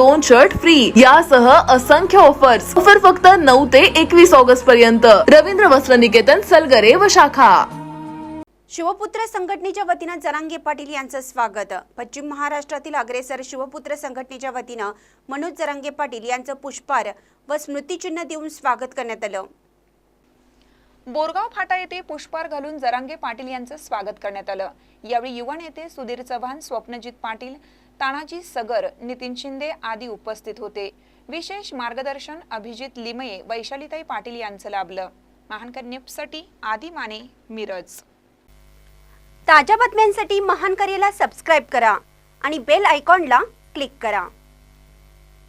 दोन shirt free यासह असंख्य ऑफर्स ऑफर फक्त नऊ ते एकवीस ऑगस्ट पर्यंत. रवींद्र वस्त्र निकेतन सलगरे व शाखा. शिवपुत्र संघटनेच्या वतीनं जरांगे पाटील यांचं स्वागत. पश्चिम महाराष्ट्रातील अग्रेसर शिवपुत्र संघटनेच्या वतीनं मनोज जरांगे पाटील यांचं पुष्पहार व स्मृतिचिन्ह देऊन स्वागत करण्यात आलं. बोरगाव फाटा येथे पुष्पहार घालून जरांगे पाटील यांचं स्वागत करण्यात आलं. यावेळी युवा नेते सुधीर चव्हाण स्वप्नजित पाटील तानाजी सगर नितीन शिंदे आदी उपस्थित होते. विशेष मार्गदर्शन अभिजित लिमये वैशालीताई पाटील यांचं लाभलं. महानकर न्यूजसाठी आदी माने मिरज. ताज्या बातम्यांसाठी महान करेला सबस्क्राईब करा आणि बेल आयकॉनला क्लिक करा.